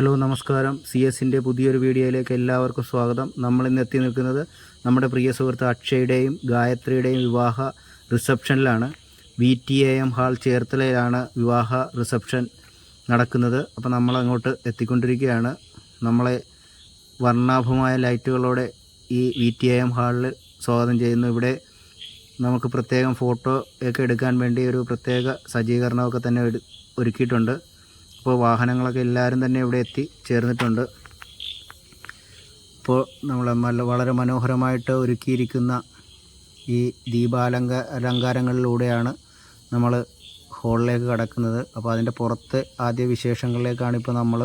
Hello നമസ്കാരം. C എസിന്റെ പുതിയൊരു വീഡിയോയിലേക്ക് എല്ലാവർക്കും സ്വാഗതം. നമ്മൾ ഇന്ന് എത്തി നിൽക്കുന്നത് നമ്മുടെ പ്രിയ സുഹൃത്ത് അക്ഷയുടെയും ഗായത്രിയുടെയും വിവാഹ റിസപ്ഷനിലാണ്. V T A M hall ചേർത്തലയിലാണ് വിവാഹ റിസപ്ഷൻ നടക്കുന്നത്. അപ്പോൾ നമ്മൾ അങ്ങോട്ട് എത്തിക്കൊണ്ടിരിക്കുകയാണ്. നമ്മളെ വർണാഭമായ ലൈറ്റുകളോടെ ഈ വി ടി എ എം ഹാളിൽ സ്വാഗതം ചെയ്യുന്നു. ഇവിടെ നമുക്ക് പ്രത്യേകം ഫോട്ടോ ഒക്കെ എടുക്കാൻ വേണ്ടി ഒരു പ്രത്യേക സജ്ജീകരണമൊക്കെ തന്നെ ഒരുക്കിയിട്ടുണ്ട്. അപ്പോൾ വാഹനങ്ങളൊക്കെ എല്ലാവരും തന്നെ ഇവിടെ എത്തി ചേർന്നിട്ടുണ്ട്. ഇപ്പോൾ നമ്മൾ വളരെ മനോഹരമായിട്ട് ഒരുക്കിയിരിക്കുന്ന ഈ ദീപാലങ്ക അലങ്കാരങ്ങളിലൂടെയാണ് നമ്മൾ ഹോളിലേക്ക് കടക്കുന്നത്. അപ്പോൾ അതിന്റെ പുറത്ത് ആദ്യ വിശേഷങ്ങളിലേക്കാണ് ഇപ്പോൾ നമ്മൾ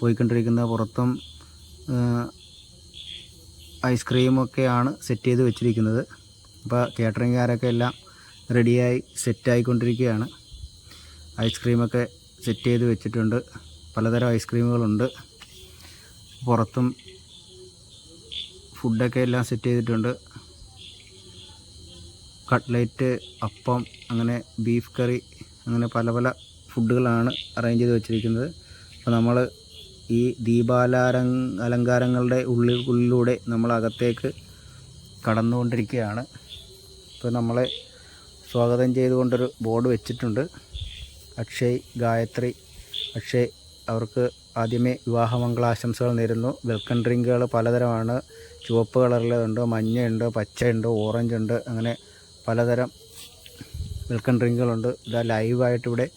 പോയിക്കൊണ്ടിരിക്കുന്നത്. പുറത്തും ഐസ്ക്രീമൊക്കെയാണ് സെറ്റ് ചെയ്ത് വെച്ചിരിക്കുന്നത്. അപ്പോൾ കേറ്ററിംഗുകാരൊക്കെ എല്ലാം റെഡിയായി സെറ്റായിക്കൊണ്ടിരിക്കുകയാണ്. ഐസ്ക്രീമൊക്കെ സെറ്റ് ചെയ്ത് വെച്ചിട്ടുണ്ട്. പലതരം ഐസ്ക്രീമുകളുണ്ട് പുറത്തും ഫുഡൊക്കെ എല്ലാം സെറ്റ് ചെയ്തിട്ടുണ്ട്. കട്ട്ലേറ്റ് അപ്പം അങ്ങനെ ബീഫ് കറി അങ്ങനെ പല പല ഫുഡുകളാണ് അറേഞ്ച് ചെയ്ത് വെച്ചിരിക്കുന്നത്. അപ്പോൾ നമ്മൾ ഈ ദീപാലാര അലങ്കാരങ്ങളുടെ ഉള്ളിൽ ഉള്ളിലൂടെ നമ്മൾ അകത്തേക്ക് കടന്നുകൊണ്ടിരിക്കുകയാണ്. ഇപ്പോൾ നമ്മളെ സ്വാഗതം ചെയ്തുകൊണ്ടൊരു ബോർഡ് വെച്ചിട്ടുണ്ട്. അക്ഷയ് ഗായത്രി. അക്ഷയ് അവർക്ക് ആദ്യമേ വിവാഹമംഗളാശംസകൾ നേരുന്നു. വെൽക്കം ഡ്രിങ്കുകൾ പലതരമാണ്. ചുവപ്പ് കളറിലുണ്ട് മഞ്ഞയുണ്ട് പച്ചയുണ്ട് ഓറഞ്ച് ഉണ്ട് അങ്ങനെ പലതരം വെൽക്കം ഡ്രിങ്കുകളുണ്ട്. ഇതാ ലൈവായിട്ട് ഇവിടെ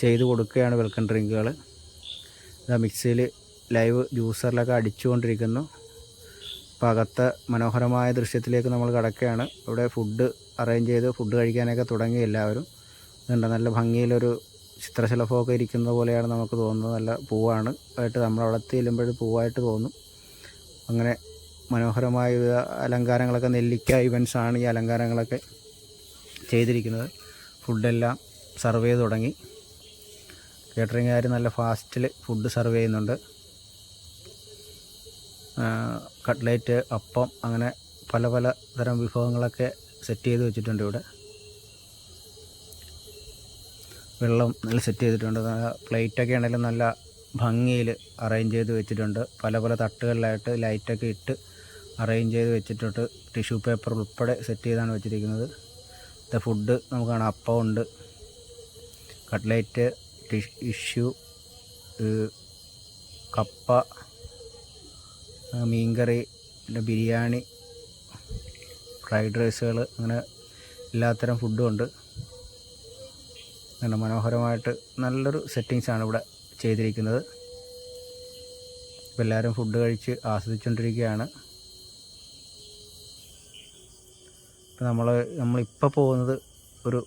ചെയ്തു കൊടുക്കുകയാണ് വെൽക്കം ഡ്രിങ്കുകൾ. ഇതാ മിക്സിയിൽ ലൈവ് ജ്യൂസറിലൊക്കെ അടിച്ചുകൊണ്ടിരിക്കുന്നു. അപ്പോൾ അകത്ത മനോഹരമായ ദൃശ്യത്തിലേക്ക് നമ്മൾ കിടക്കുകയാണ്. ഇവിടെ ഫുഡ് അറേഞ്ച് ചെയ്ത് ഫുഡ് കഴിക്കാനൊക്കെ തുടങ്ങി എല്ലാവരും. ഇതുണ്ട് നല്ല ഭംഗിയിലൊരു ചിത്രശലഭമൊക്കെ ഇരിക്കുന്ന പോലെയാണ് നമുക്ക് തോന്നുന്നത്. നല്ല പൂവാണ്. ആയിട്ട് നമ്മൾ വളർത്തി ചെല്ലുമ്പോൾ പൂവായിട്ട് തോന്നും. അങ്ങനെ മനോഹരമായ അലങ്കാരങ്ങളൊക്കെ നെല്ലിക്ക ഇവൻസാണ് ഈ അലങ്കാരങ്ങളൊക്കെ ചെയ്തിരിക്കുന്നത്. ഫുഡെല്ലാം സർവ് ചെയ്ത് തുടങ്ങി. കേറ്ററിംഗുകാർ നല്ല ഫാസ്റ്റിൽ ഫുഡ് സർവ് ചെയ്യുന്നുണ്ട്. കട്ട്ലേറ്റ് അപ്പം അങ്ങനെ പല പല തരം വിഭവങ്ങളൊക്കെ സെറ്റ് ചെയ്ത് വെച്ചിട്ടുണ്ട് ഇവിടെ. വെള്ളം നല്ല സെറ്റ് ചെയ്തിട്ടുണ്ട്. പ്ലേറ്റൊക്കെ ആണെങ്കിലും നല്ല ഭംഗിയിൽ അറേഞ്ച് ചെയ്ത് വെച്ചിട്ടുണ്ട്. പല പല തട്ടുകളിലായിട്ട് ലൈറ്റൊക്കെ ഇട്ട് അറേഞ്ച് ചെയ്ത് വെച്ചിട്ടുണ്ട്. ടിഷ്യൂ പേപ്പർ ഉൾപ്പെടെ സെറ്റ് ചെയ്താണ് വെച്ചിരിക്കുന്നത്. ഇത് ഫുഡ് നമുക്ക് കാണാം. അപ്പം ഉണ്ട്. കട്ട്ലേറ്റ് ടിഷ്യൂ കപ്പ മീൻകറി പിന്നെ ബിരിയാണി ഫ്രൈഡ് റൈസുകൾ അങ്ങനെ എല്ലാത്തരം ഫുഡും ഉണ്ട്. അങ്ങനെ മനോഹരമായിട്ട് നല്ലൊരു സെറ്റിങ്സാണ് ഇവിടെ ചെയ്തിരിക്കുന്നത്. ഇപ്പോൾ എല്ലാവരും ഫുഡ് കഴിച്ച് ആസ്വദിച്ചുകൊണ്ടിരിക്കുകയാണ് ഇപ്പം നമ്മൾ നമ്മളിപ്പോൾ പോകുന്നത് ഒരു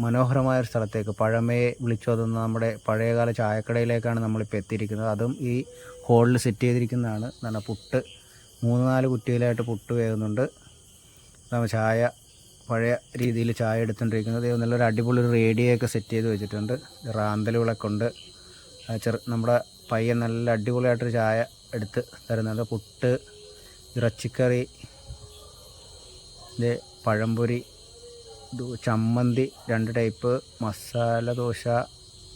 മനോഹരമായ ഒരു സ്ഥലത്തേക്ക്. പഴമയെ വിളിച്ചോതുന്ന നമ്മുടെ പഴയകാല ചായക്കടയിലേക്കാണ് നമ്മളിപ്പോൾ എത്തിയിരിക്കുന്നത്. അതും ഈ ഹോളിൽ സെറ്റ് ചെയ്തിരിക്കുന്നതാണ്. നല്ല പുട്ട് മൂന്ന് നാല് കുറ്റിയിലായിട്ട് പുട്ട് വേകുന്നുണ്ട് നമ്മൾ ചായ പഴയ രീതിയിൽ ചായ എടുത്തുകൊണ്ടിരിക്കുന്നത്. നല്ലൊരു അടിപൊളി റേഡിയോ ഒക്കെ സെറ്റ് ചെയ്ത് വെച്ചിട്ടുണ്ട്. റാന്തലുകളൊക്കെ ഉണ്ട്. ചെറു നമ്മുടെ പയ്യൻ നല്ല അടിപൊളിയായിട്ടൊരു ചായ എടുത്ത് തരുന്നുണ്ട്. പുട്ട് ഇറച്ചിക്കറി ഇത് പഴംപൊരി ചമ്മന്തി രണ്ട് ടൈപ്പ്. മസാല ദോശ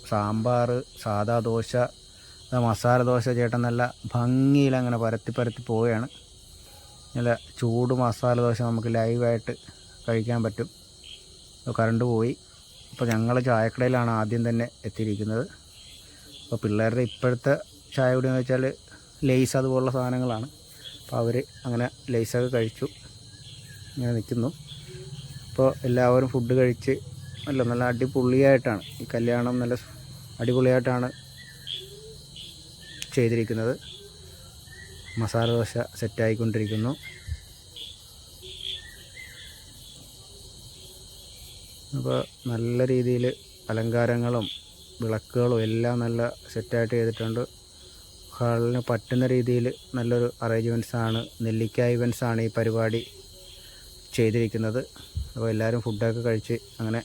സാമ്പാർ സാദാ ദോശ മസാല ദോശ ചേട്ടൻ നല്ല ഭംഗിയിൽ അങ്ങനെ പരത്തി പരത്തി പോവുകയാണ്. നല്ല ചൂട് മസാല ദോശ നമുക്ക് ലൈവായിട്ട് കഴിക്കാൻ പറ്റും. കറണ്ട് പോയി. അപ്പോൾ ഞങ്ങൾ ചായക്കടയിലാണ് ആദ്യം തന്നെ എത്തിയിരിക്കുന്നത്. അപ്പോൾ പിള്ളേരുടെ ഇപ്പോഴത്തെ ചായ കുടി വെച്ചാൽ ലേസ് അതുപോലുള്ള സാധനങ്ങളാണ്. അപ്പോൾ അവർ അങ്ങനെ ലേസൊക്കെ കഴിച്ചു. ഇങ്ങനെ നിൽക്കുന്നു. അപ്പോൾ എല്ലാവരും ഫുഡ് കഴിച്ച് നല്ല നല്ല അടിപൊളിയായിട്ടാണ്. ഈ കല്യാണം നല്ല അടിപൊളിയായിട്ടാണ് ചെയ്തിരിക്കുന്നത്. മസാല ദോശ സെറ്റായിക്കൊണ്ടിരിക്കുന്നു അപ്പോൾ നല്ല രീതിയിൽ അലങ്കാരങ്ങളും വിളക്കുകളും എല്ലാം നല്ല സെറ്റായിട്ട് ചെയ്തിട്ടുണ്ട്. ഹാളിന് പറ്റുന്ന രീതിയിൽ നല്ലൊരു അറേഞ്ച്മെന്റ്സാണ് നെല്ലിക്ക ഇവൻസാണ് ഈ പരിപാടി ചെയ്തിരിക്കുന്നത്. അപ്പോൾ എല്ലാവരും ഫുഡൊക്കെ കഴിച്ച് അങ്ങനെ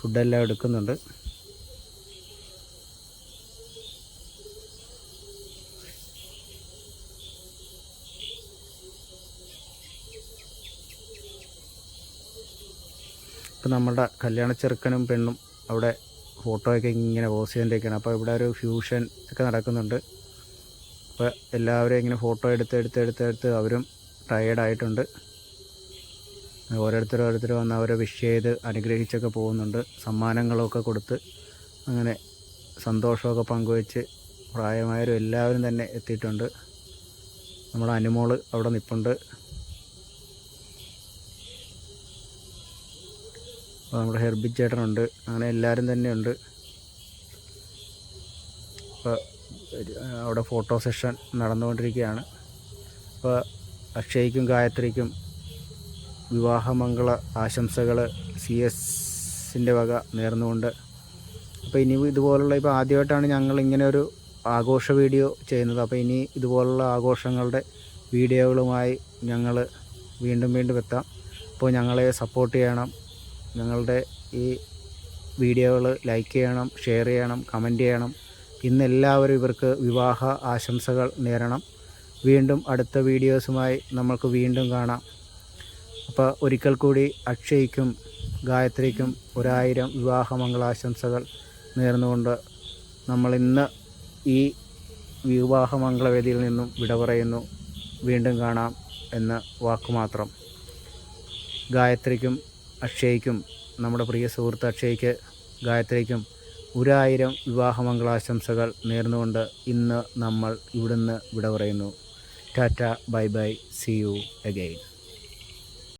ഫുഡെല്ലാം എടുക്കുന്നുണ്ട്. നമ്മുടെ കല്യാണ ചെറുക്കനും പെണ്ണും അവിടെ ഫോട്ടോയൊക്കെ ഇങ്ങനെ പോസ് ചെയ്തുകൊണ്ടിരിക്കുകയാണ് അപ്പോൾ ഇവിടെ ഒരു ഫ്യൂഷൻ ഒക്കെ നടക്കുന്നുണ്ട്. അപ്പോൾ എല്ലാവരും ഇങ്ങനെ ഫോട്ടോ എടുത്ത് എടുത്ത് എടുത്ത് എടുത്ത് അവരും ടയേർഡായിട്ടുണ്ട് ഓരോരുത്തർ ഓരോരുത്തർ വന്ന് അവരെ വിഷ് ചെയ്ത് അനുഗ്രഹിച്ചൊക്കെ പോകുന്നുണ്ട്. സമ്മാനങ്ങളൊക്കെ കൊടുത്ത് അങ്ങനെ സന്തോഷമൊക്കെ പങ്കുവെച്ച് പ്രായമായവരും എല്ലാവരും തന്നെ എത്തിയിട്ടുണ്ട്. നമ്മുടെ അനുമോൾ അവിടെ നിൽപ്പുണ്ട് അപ്പോൾ നമ്മുടെ ഹെർബി ചേട്ടനുണ്ട്. അങ്ങനെ എല്ലാവരും തന്നെയുണ്ട്. അപ്പോൾ അവിടെ ഫോട്ടോ സെഷൻ നടന്നുകൊണ്ടിരിക്കുകയാണ്. അപ്പോൾ അക്ഷയ്ക്കും ഗായത്രിക്കും വിവാഹമംഗള ആശംസകൾ സി എസിന്റെ വക നേർന്നുകൊണ്ട്. അപ്പോൾ ഇനി ഇതുപോലുള്ള ഇപ്പോൾ ആദ്യമായിട്ടാണ് ഞങ്ങൾ ഇങ്ങനെ ഒരു ആഘോഷ വീഡിയോ ചെയ്യുന്നത്. അപ്പോൾ ഇനി ഇതുപോലുള്ള ആഘോഷങ്ങളുടെ വീഡിയോകളുമായി ഞങ്ങൾ വീണ്ടും വീണ്ടും എത്താം. അപ്പോൾ ഞങ്ങളെ സപ്പോർട്ട് ചെയ്യണം. ഞങ്ങളുടെ ഈ വീഡിയോകൾ ലൈക്ക് ചെയ്യണം ഷെയർ ചെയ്യണം കമന്റ് ചെയ്യണം. ഇന്ന് എല്ലാവരും ഇവർക്ക് വിവാഹ ആശംസകൾ നേരണം. വീണ്ടും അടുത്ത വീഡിയോസുമായി നമുക്ക് വീണ്ടും കാണാം. അപ്പോൾ ഒരിക്കൽ കൂടി അക്ഷയ്ക്കും ഗായത്രിക്കും ഒരായിരം വിവാഹമംഗളാശംസകൾ നേർന്നുകൊണ്ട് നമ്മൾ ഇന്ന് ഈ വിവാഹമംഗളവേദിയിൽ നിന്നും വിട പറയുന്നു. വീണ്ടും കാണാം എന്ന വാക്കുമാത്രം. ഗായത്രിക്കും അക്ഷയ്ക്കും നമ്മുടെ പ്രിയ സുഹൃത്ത് അക്ഷയ്ക്ക് ഗായത്രിക്കും ഒരായിരം വിവാഹമംഗളാശംസകൾ നേർന്നുകൊണ്ട് ഇന്ന് നമ്മൾ ഇവിടുന്ന് വിട പറയുന്നു. Tata bye bye see you again